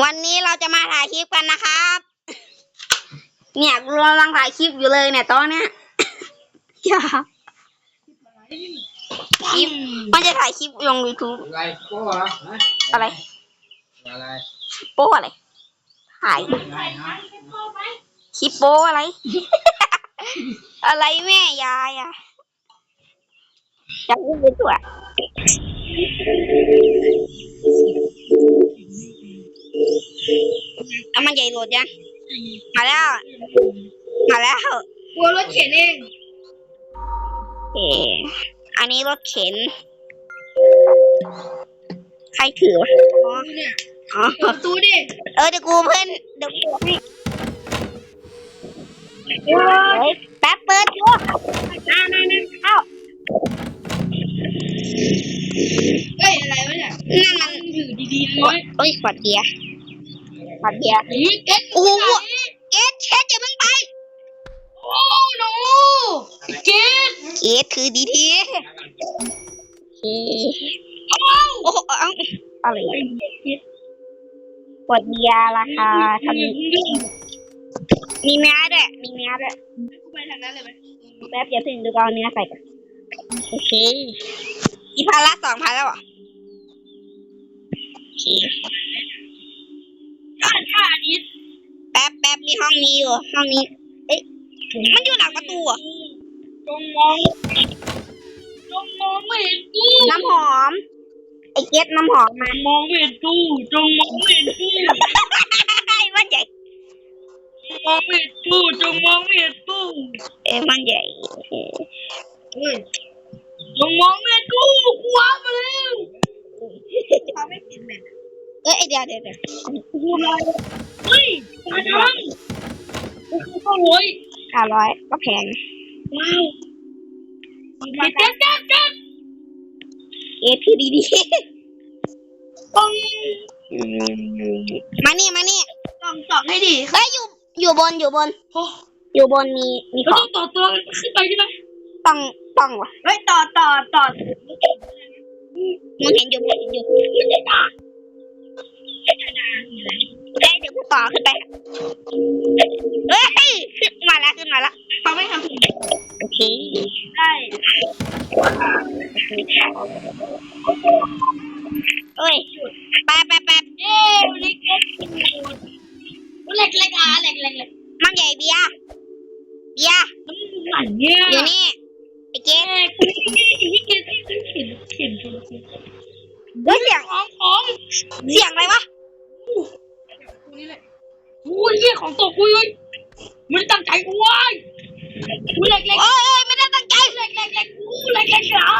วันนี้เราจะมาถ่ายคลิปกันนะครับ เนี่ยกูกำลังถ่ายคลิปอยู่เลยเนี่ยตอนเนี้ยอย่าคลิปมันจะถ่ายคลิปลงยูทูบอะไรโป้เหรอะอะไร อะไร โป้อะไร ถ่าย คลิปโป้อะไร อะไรแม่ยายอะย่าจะพูดไปตัว เอามันใหญ่โหลดยัง มาแล้ว มาแล้วกลัวรถเข็นเองเอออันนี้รถเข็น ใครถือวะอ๋อเนี่ยอ๋อ เปิดประตูดิเออเดี๋ยวกูเพื่อนเดี๋ยวกูให้เฮ้ยแป๊บเปิดอยู่น่าน่าน่าเข้า เฮ้ยอะไรวะเนี่ยนั่นมัน ถือดีๆน้อยเอ้ยขวดเบียร์ขวดเบียร์ นี่เก็ตโอ้โหเอ็ดเช็ดอย่าเพิ่งไป โอ้โนเก็ตเอ็ดถือดีทีโอ้โหเอาอะไรอะขวดเบียร์ราคาเทำมีเนื้อด้วยมีเนื้อด้วย ไปทางนั้นเลยไหม แป๊บเดี๋ยวถึงดูก่อนเอาเนื้อใส่ก่อน โอเค อีพันละสองพันแล้วเหรอโอเคท่าท่านี้แป๊บแป๊บมีห้องนี้อยู่ ห้องนี้ เอ๊ะมันอยู่หลังประตูเหรอะจงมองจงมองไม่เห็นกูน้ำหอม ไอ้เก็ตน้ำหอมมา มองไม่เห็นกูจงมองไม่เห็นกูไอ้มันใหญ่ มองไม่เห็นกูจงมองไม่เห็นกูเอ้ยมันใหญ่เออเฮ้ย จงมองไม่เห็นกูกูว้ามาแล้วเขาไม่ติดเลยเอ้ยเดี๋ยวเดี๋ยวเดี๋ยวกูอะไรเฮ้ยมาทำกูคือข้าวโวยห้าร้อยก็แพงว้าวเจ็บเจ็บเจ็บเอ๊ะคือดีดีต้องๆมานี่มานี่ต้องส่องให้ดีเฮ้ยอยู่อยู่บนอยู่บนโอ้อยู่บนมีมีขเราอต้องงต่อตัวกันขึ้นไปใช่ไหม ต้องต้องวะเฮ้ยต่อต่อต่อมึงเห็นอยู่มึงเห็นอยู่ไม่ใช่ต่อเอ้ยเดี๋ยวกูต่อขึ้นไปเฮ้ยขึ้นมาแล้วขึ้นมาแล้วเขาไม่ทำผิดโอเคได้เอ้ยไปไปไปเอ๊ะวันนี้ก็เล็กเล็กอะเล็กเล็กเล็กมันใหญ่เบียร์เบียร์มันไหนเนี่ยอยู่นี่ ไอ้เจ๊เอ๊ะกูนี่ที่เกียร์ที่เขียนเขียนถูกเฮ้ยเสียง ของของเสียงอะไรวะ กูนี่แหละโอ้ยเหี้ยของตกกูเลยม่ได้ตั้งใจกูเว้ยกูเล็กเล็กโอ้ยโอ้ยไม่ได้ตั้งใจเล็กเล็กเล็กกูเล็กเล็กเหรอ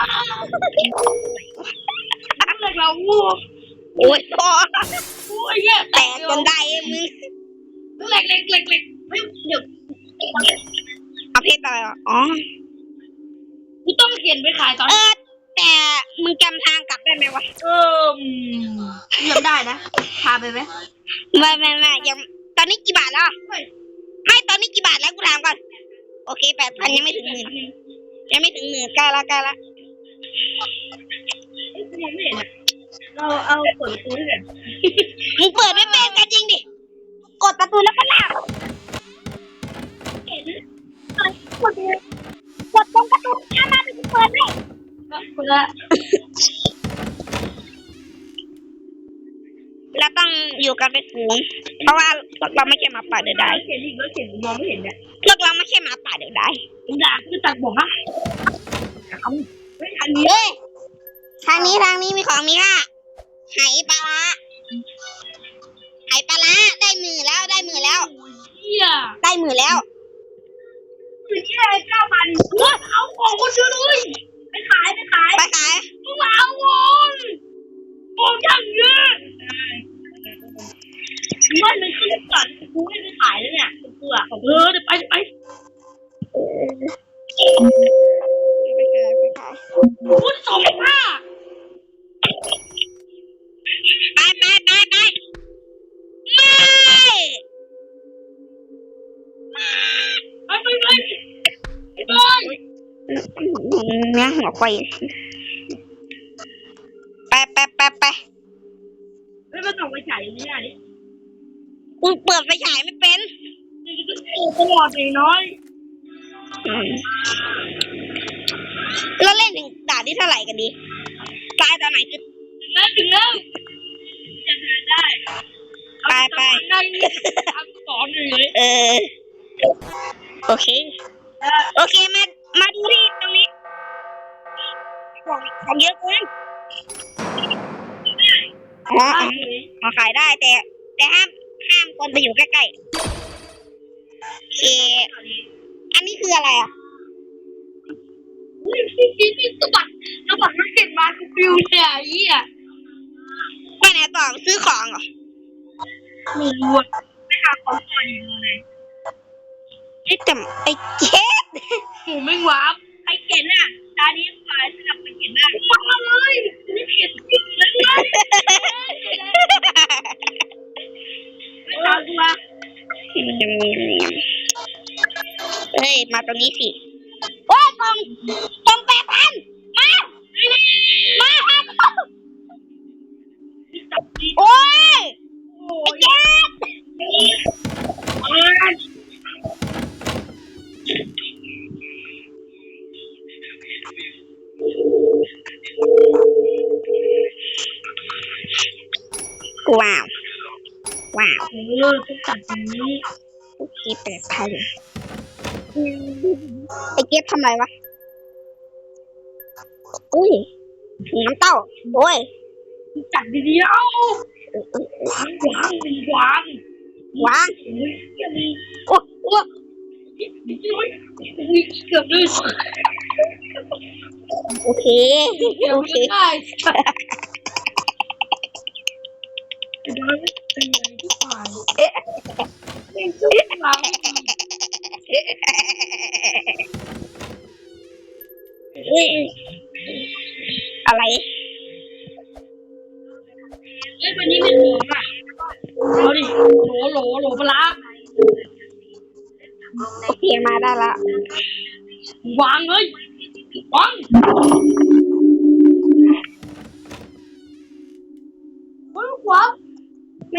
ะเล็กเรากูโอ้ยพอโอ้ยเหี้ยแตกจนได้มึงเล็กเล็กเล็กเล็กเฮ้ยเดี๋ยวเอาเพชรอะไรวะอ๋อ กูต้องเขียนไปขายตอน เออ แต่มึงจำทางกลับได้ไหมวะ เออจำได้นะ พาไปไหมไม่ไม่ไม่ยังตอนนี้กี่บาทแล้วอะไม่ตอนนี้กี่บาทแล้วกูถามก่อน โอเคแปดพันยังไม่ถึงหมื่นยังไม่ถึงหมื่นใกล้ละใกล้ละกูมองไม่เห็นอะเราเอาเปิดประตูให้กันมึงเปิดไม่เป็นกันจริงดิ กดประตูแล้วก็ลา คนละเราต้องอยู่กันเป็นฝูงเพราะว่าพวกเราไม่ใช่หมาป่าเดียวดายเขียนอีกแล้วเขียนมองไม่เห็นเนี่ยพวกเราไม่ใช่หมาป่าเดียวดายมึงด่าคือตักบอกฮะเฮ้ยอันนี้เฮ้ยทางนี้ทางนี้มีของมีค่าไหปลาร้าไหปลาร้าได้หมื่นแล้วได้หมื่นแล้ว เหี้ยได้หมื่นแล้ว คือที่อะไรเก้าพันว้าเอาของคนเดียวเลย ไปขายไปขายไปขายมึงมาเอาของของอย่างเยอะไม่มันขึ้นก่อนกูไม่ไปขายแล้วเนี่ยกูอะเออเดี๋ยวไปเดี๋ยวไปไป อหัวควายไปไปไปไปไม่มาส่งไปขายนี่อะดิกูเปิดไฟฉายไม่เป็นตลอดเลยน้อยแล้วเล่นถึงด่านที่เท่าไหร่กันดีตายตอนไหนคือแล้วถึงแล้วจะทาได้ไปไปนั่งทำสอนเลยเออโอเค โอเคมา มาดูที่ ตรงนี้ของของเยอะเกินอ๋ออ๋ออ๋อขายได้แต่ แต่ห้ามห้ามคนไปอยู่ใกล้ๆโอเคอันนี้คืออะไรอะที่ที่ที่สะบัดสะบัดรถเข็นมาคือฟิวเนี่ยไอ้เหี้ยไปไหนต่อซื้อของเหรอไม่รู้อะไม่หาของก่อนอยู่เลยไอ้แต่ไอ้เจ็ดหมูไม่ว้าบไอ้เข็นอะ ตานี้ขายสนับไปเข็นอะมาเลยนี่เข็นจริงเลยไม่ตามกูมาเฮ้ย มาตรงนี้สิ โอ้ยกล่องกล่องแปดพันมา นี้โอเคแปดพันไอ้เก็บทำไรวะ อุ้ยน้ำเต้า โอ้ยจัดดีๆเอ้าวางวางวางวางโอ้ยเหี้ยมีโอ้โอ้โอ้ยอุ้ยเกือบเลยโอเคเกือบโอเคไม่ได้เป็น อะไรเป็นอะไรที่ตายเป็นชุดหลังอะไรเอ้ยวันนี้เป็นหมูอะเอาดิโหลโหลโหลปลาร้าโอเคมาได้ละวางเลยวาง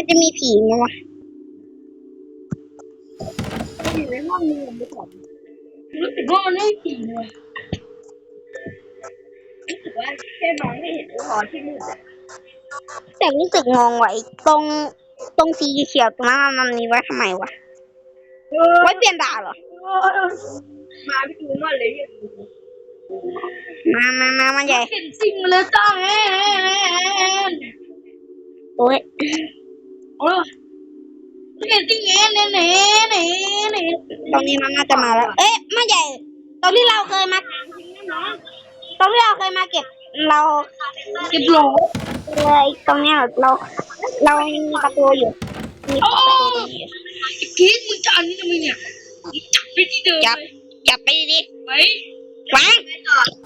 มันจะมีผีไหมวะอยู่ในห้องนึงผมไปก่อนรู้สึกว่ามันไม่ผีเลยรู้สึกว่าแค่มองไม่เห็นพอที่มืดอะแต่รู้สึกงงว่ะไอ้ตรงตรงสีเขียวตรงนั้นมันมีไว้ทำไมวะเออไว้เปลี่ยนดาวเหรอ มาพี่ดูมาเลยอย่างนี้มามามามาใหญ่ เห็นสิ่งมาเลยจ้าแอนโอ้ย เออเห็นสิ่เนเน่เน่เน่เน่ตรงนี้มันน่าจะมาแล้ว เอ๊ะมาใหญ่ตรงที่เราเคยมาตรงที่เราเคยมาเก็บเราเก็บโหลเลยตรงเนี้ยเรา เรามีประตูอยู่มีประตูตรงนี้อยู่กีดมึงจะอันนี้ทำไมเนี่ยจับไปที่เดิมจับจับไปดิไปวาง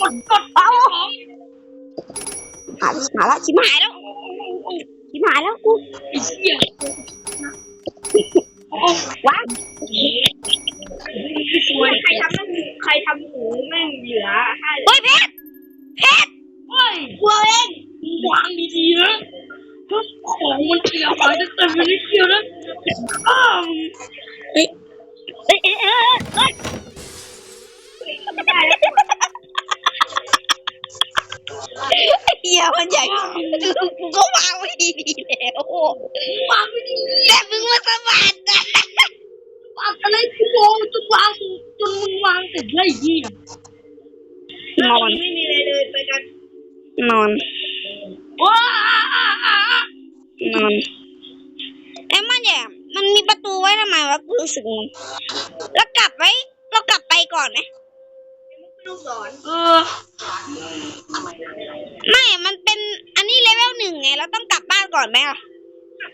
กดกดเอาหาหาละชิบหายแล้ว ชิบ มันใหญ่มันมีประตูไว้ทำไมวะกูรู้สึกงงแล้วกลับไว้ เรากลับไปก่อนไหมลูกศรเออ ไม่ มันเป็นอันนี้เลเวลหนึ่งไง เราต้องกลับบ้านก่อนไหมอะ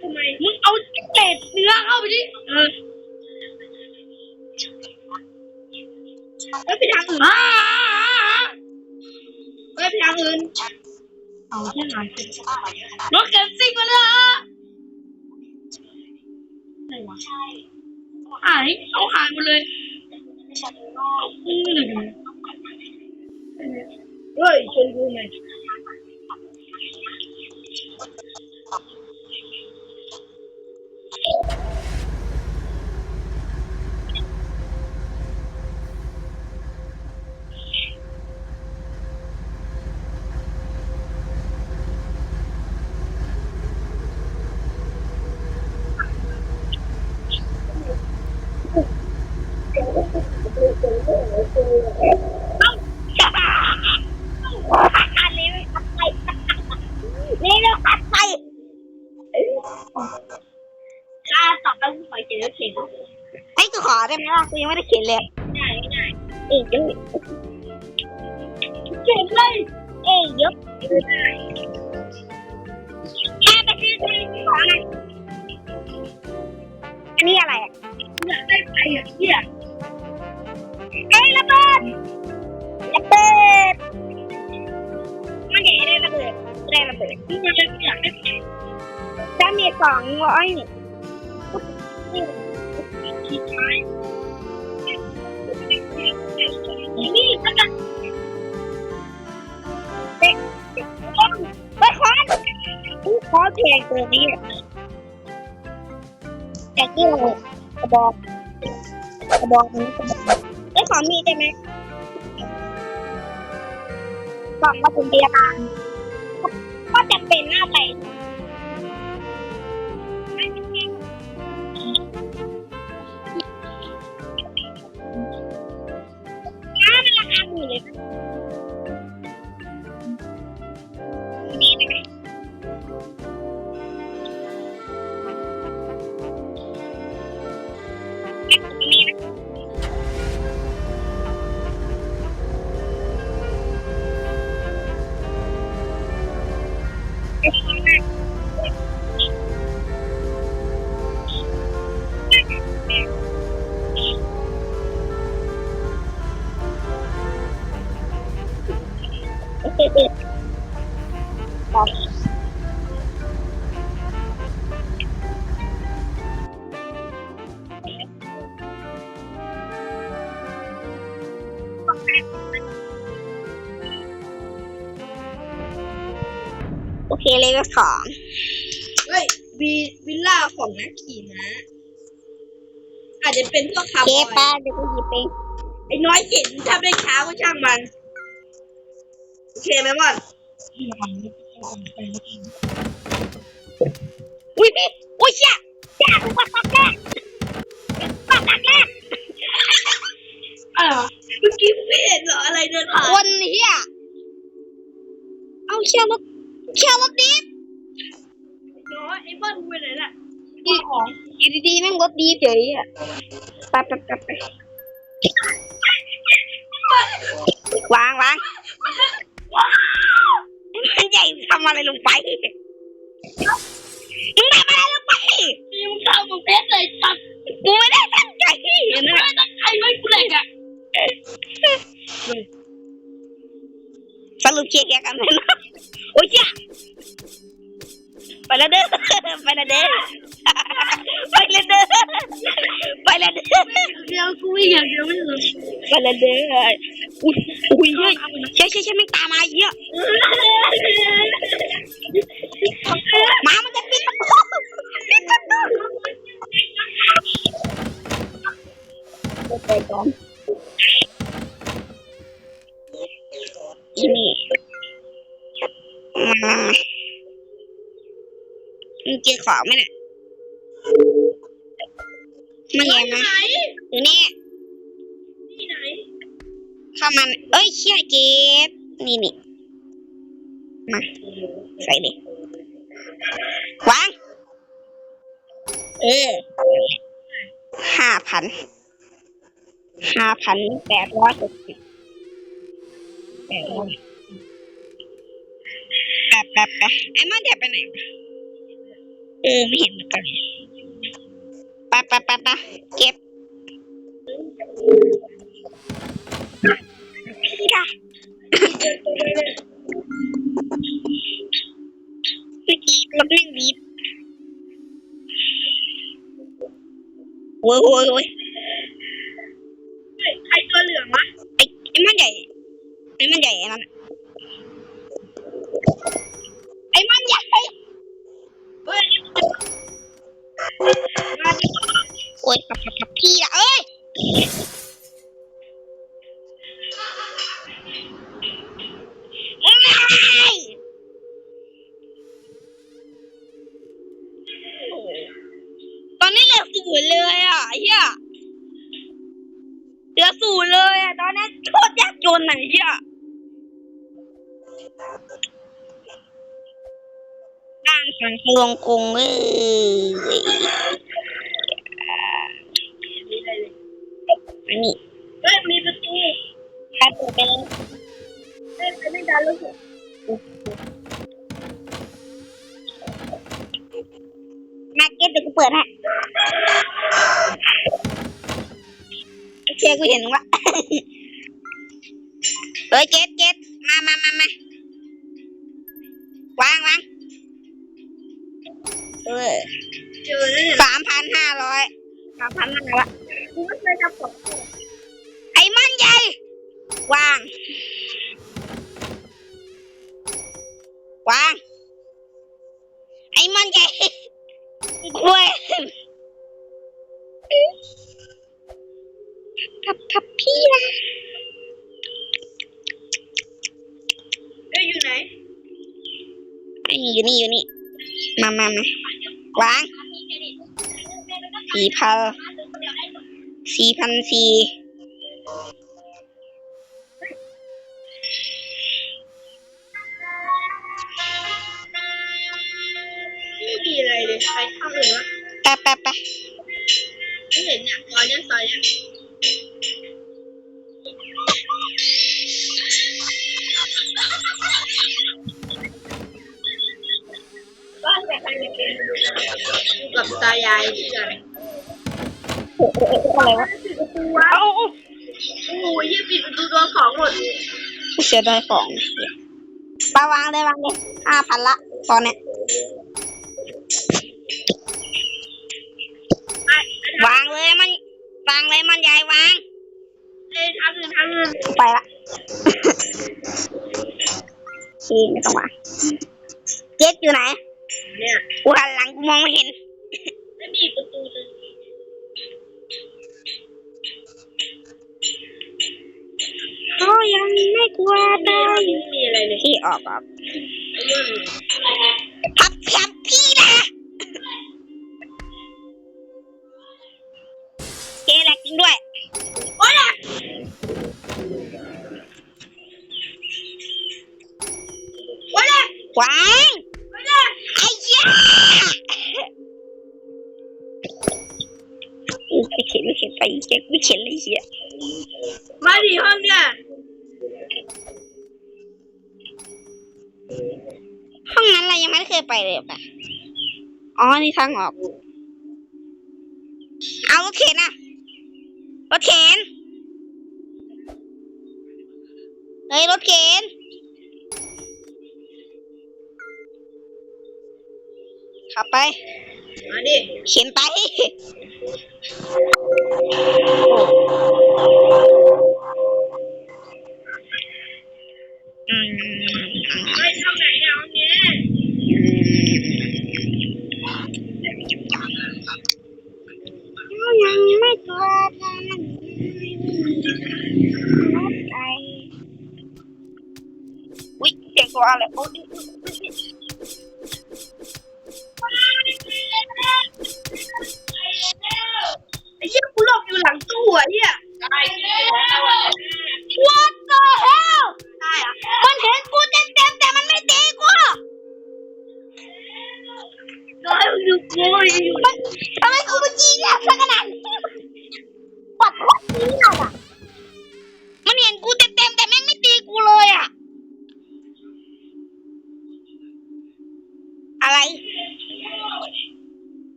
ทำไมมึงเอาเศษเนื้อเข้าไปดิเออแล้วไปทางอื่นไปทางอื่นเอาแค่ไหนรถเข็นซิ่งมาเลยฮะ ไหนวะหายเขาหายหมดเลยเฮ้ยชนกูไหม เอ้ยระเบิดระเบิดมันใหญ่ได้ระเบิดได้ระเบิดนี่มันจะอยากได้ไปถ้ามีสองร้อยนี่ที่ใช้นี่มันจะเฮ้ยคอนอู้คอนแพงตัวนี้แต่ที่เราบอกบอกนี้กระบ อมีดได้ไหมกล่องกระสุนพยาบาลก็จะเป็นหน้าไปน้ามันราคาถูกเลย โอเคเลยก็สองเฮ้ยวีวิลล่าของนักขี่นะอาจจะเป็นพวกคาร์เคบอยป้าเดี๋ยวกูหยิบเองไอ้น้อยเห็นถ้าได้ช้าก็ช่างมัน โอเคไหมม่อนอุ้ยพี่อุ้ยเชี่ยเชี่ยกูปักปักแรกปักปักแรกอะไรวะเมื่อกี้ไม่เห็นเหรออะไรเดินผ่านคนเฮียเอาเชี่ยรถเชี่ยรถดิฟน้อยไอ้บ้านมึงไปไหนล่ะนี่ของอยู่ดีๆแม่งรถดีเฉยอะไปไปไปไปวางวางมันใหญ่ทำอะไรลงไปมึงทำอะไรลงไปนี่มึงทำกับเพชรเลยตัดกูไม่ได้ตั้งใจเห็นไหมตั้งใจไว้กูเลยอะ สรุปเคลียร์แกกันเลยนะโอ้ยจ้าไปแล้วเด้อไปแล้วเด้อไปแล้วเด้อไปแล้วเด้อเดี๋ยวกูอีกอย่างเดียวไม่เหลือไปแล้วเด้ออุ้ยอุ้ยเฮ้ยใช่ใช่ใช่ไม่ตามมาเยอะมามันจะปิดประตูปิดประตูไปก่อน อีนี่มามามามึงเจอของไหมเนี่ยมันยังไหนนะอยู่นี่ที่ไหนเข้ามาเอ้ยเชี่ยเก็บนี่นี่มาใส่ดิวางเออห้าพัน ห้าพันแปดร้อยหกสิบแปดร้อยแป๊บแป๊บแป๊บไอ้มันเดี๋ยวไปไหนวะเออไม่เห็นเหมือนกันไปไปไปไปเก็บพี่ค่ะเมื่อกี้รถแม่งบีบโว้ยโว้ย ไอ้านสมันให้ลงกรุงเอ้ยอันนี้เฮ้ยมีประตูครเปิดไปเลยเฮ้ยไม่ดันแล้วสิมาเก็ตเดี๋ยวกูเปิดให้เชื่อกูเห็นว่าเฮ้ยเก็ตเก็ตมามามามา เออเจอแล้วเนี่ยสามพันห้าร้อยสามพันห้าละกูไม่เคยทำของไอ้มันใหญ่วาง วาง ไอ้มันใหญ่กล้วยกับกับพี่นะเฮ้ยอยู่ไหนไอ้อยู่นี่อยู่นี่ มามามา กวางสี่พันสี่พันสี่ กับตายายที่กันอะไรวะปิดประตูวะเอ้าโอ้ยยี่ปิดประตูตัวของหมดเสียดายของปาวางเลยวางเลยห้าพันละ ตอนเนี้ยวางเลยมัน วางเลยมันใหญ่วางเอ้ยทำอื่นทำอื่นไปละชีไม่ต้องวางเจ็ดอยู่ไหน เนี่ยกูหันหลังกูมองไม่เห็น ไม่มีประตูเลยก็ยังไม่กลัวไม่ตายมีอะไรเลยที่ออกออกพับพับพี่นะเกแหลกจริงด้วยโอ้ยอะโอ้ยอะวาง เข็นเลยเฮียมาดิห้องเนี่ยห้องนั้นเรายังไม่ได้เคยไปเลยป่ะ อ๋อ นี่ทางออก เอารถเข็นอะรถเข็นเฮ้ยรถเข็นขับไป มาดิ เข็นไป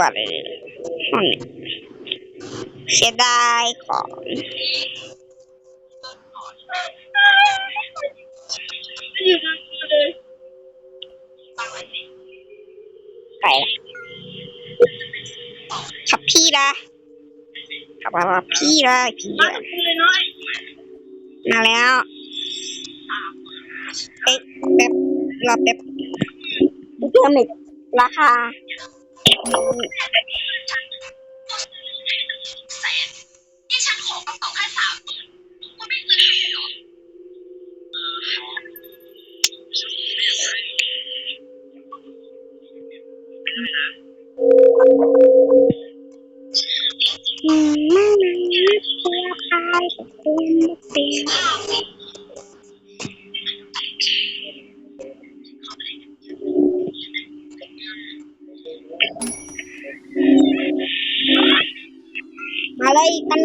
มันไม่มีตัวเลยห้องนี้เสียดายของไม่อยู่หลังตู้เลยไปขับพี่ละขับมาพี่ละพี่มาละมาแล้วเอ๊ะแป๊บรอแป๊บเพิ่มอีกราคา อืมคุณเป็นมาเลยอีกอัน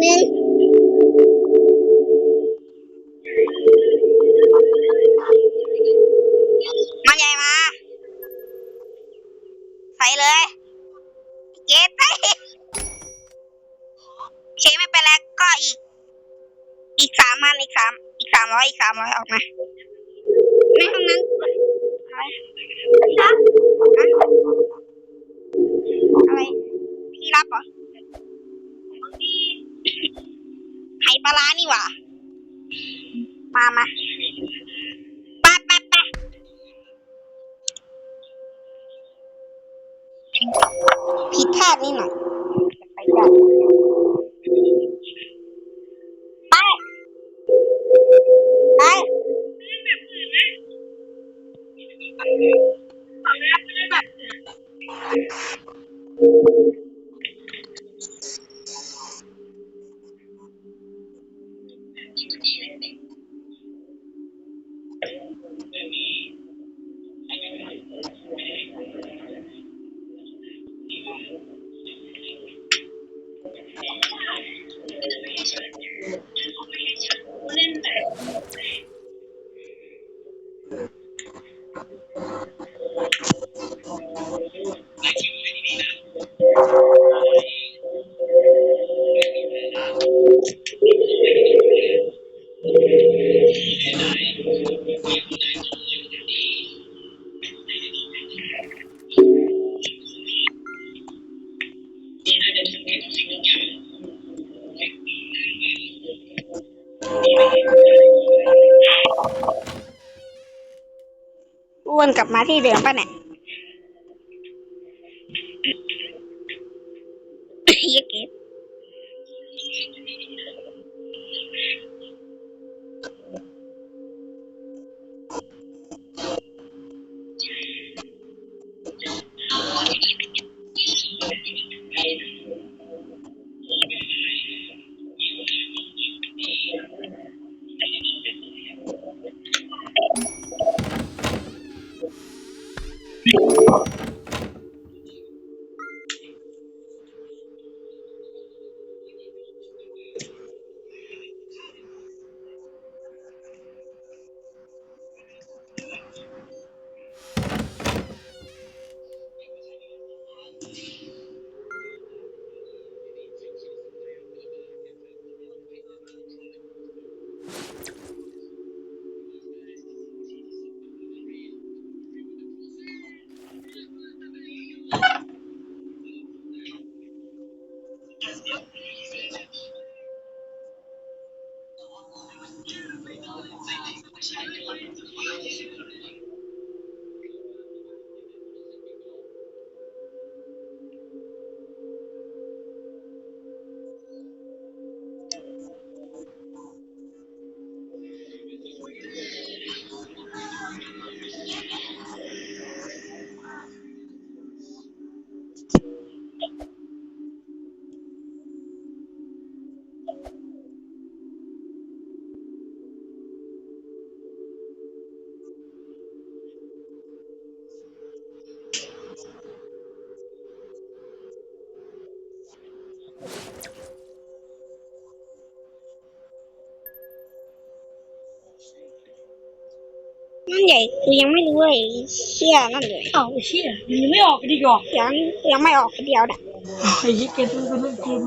หนึงมาใหญ่มา ใส่เลยเก็บไปโอเคไม่เป็นไรก็อีก อีกสามพันอีกสามอีกสามร้อยอีกสามร้อยออกมาในห้องนั้นอะไรอะไรพี่รับเหรอ ไข่ปลาร้านี่หว่า มามาไปไปไปผิดพลาดนิดหน่อยไปได้ไป ไป วนกลับมาที่เดิมป่ะเนี่ย ใหญ่กูยังไม่รู้เลยเชี่ยนั่นเลยเอ้าไอ้เชี่ยมันยังไม่ออกกันดีกว่ายังยังไม่ออกคนเดียวนะไอ้ยี่เกมมันเป็นเรื่องเกม